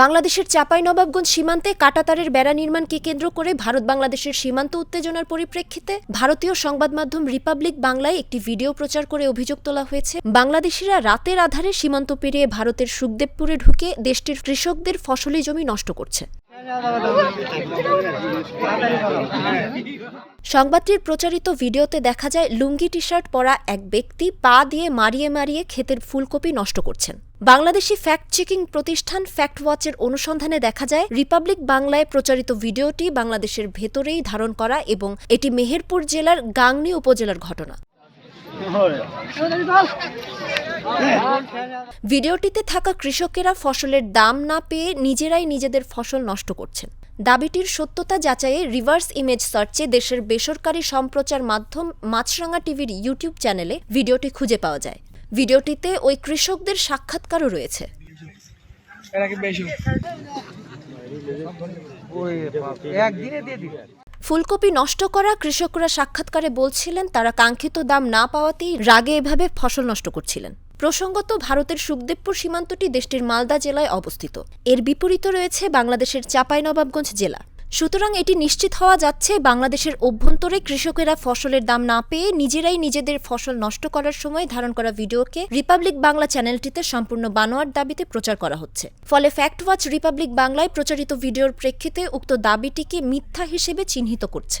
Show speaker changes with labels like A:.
A: বাংলাদেশের চাঁপাইনবাবগঞ্জ সীমান্তে কাটাতারের বেড়া নির্মাণকে কেন্দ্র করে ভারত বাংলাদেশের সীমান্ত উত্তেজনার পরিপ্রেক্ষিতে ভারতীয় সংবাদ মাধ্যম রিপাবলিক বাংলায় একটি ভিডিও প্রচার করে অভিযোগ তোলা হয়েছে। বাংলাদেশিরা রাতের আধারে সীমান্ত পেরিয়ে ভারতের সুখদেবপুরে ঢুকে দেশটির কৃষকদের ফসলি জমি নষ্ট করছে। সংবাদটির প্রচারিত ভিডিওতে দেখা যায়, লুঙ্গি টি শার্ট পরা এক ব্যক্তি পা দিয়ে মারিয়ে মারিয়ে ক্ষেতের ফুলকপি নষ্ট করছেন। বাংলাদেশি ফ্যাক্ট চেকিং প্রতিষ্ঠান ফ্যাক্ট ওয়াচের অনুসন্ধানে দেখা যায় রিপাবলিক বাংলায় প্রচারিত ভিডিওটি বাংলাদেশের ভেতরেই ধারণ করা এবং এটি মেহেরপুর জেলার গাংনী উপজেলার ঘটনা। ভিডিওটিতে থাকা কৃষকেরা ফসলের দাম না পেয়ে নিজেরাই নিজেদের ফসল নষ্ট করছেন। দাবিটির সত্যতা যাচাইয়ে রিভার্স ইমেজ সার্চে দেশের বেসরকারি সম্প্রচার মাধ্যম মাছরাঙা টিভির ইউটিউব চ্যানেলে ভিডিওটি খুঁজে পাওয়া যায়। ভিডিওটিতে ওই কৃষকদের সাক্ষাৎকারও রয়েছে।
B: একদিনে দিয়ে
A: ফুলকপি নষ্ট করা কৃষকরা সাক্ষাৎকারে বলছিলেন, তারা কাঙ্ক্ষিত দাম না পাওয়াতেই রাগে এভাবে ফসল নষ্ট করছিলেন। প্রসঙ্গত, ভারতের সুখদেবপুর সীমান্তটি দেশটির মালদা জেলায় অবস্থিত। এর বিপরীত রয়েছে বাংলাদেশের চাঁপাইনবাবগঞ্জ জেলা। সুতরাং এটি নিশ্চিত হওয়া যাচ্ছে বাংলাদেশের অভ্যন্তরে কৃষকেরা ফসলের দাম না পেয়ে নিজেরাই নিজেদের ফসল নষ্ট করার সময় ধারণ করা ভিডিওকে রিপাবলিক বাংলা চ্যানেলটিতে সম্পূর্ণ বানোয়ার দাবিতে প্রচার করা হচ্ছে। ফলে ফ্যাক্ট ওয়াচ রিপাবলিক বাংলায় প্রচারিত ভিডিওর প্রেক্ষিতে উক্ত দাবিটিকে মিথ্যা হিসেবে চিহ্নিত করছে।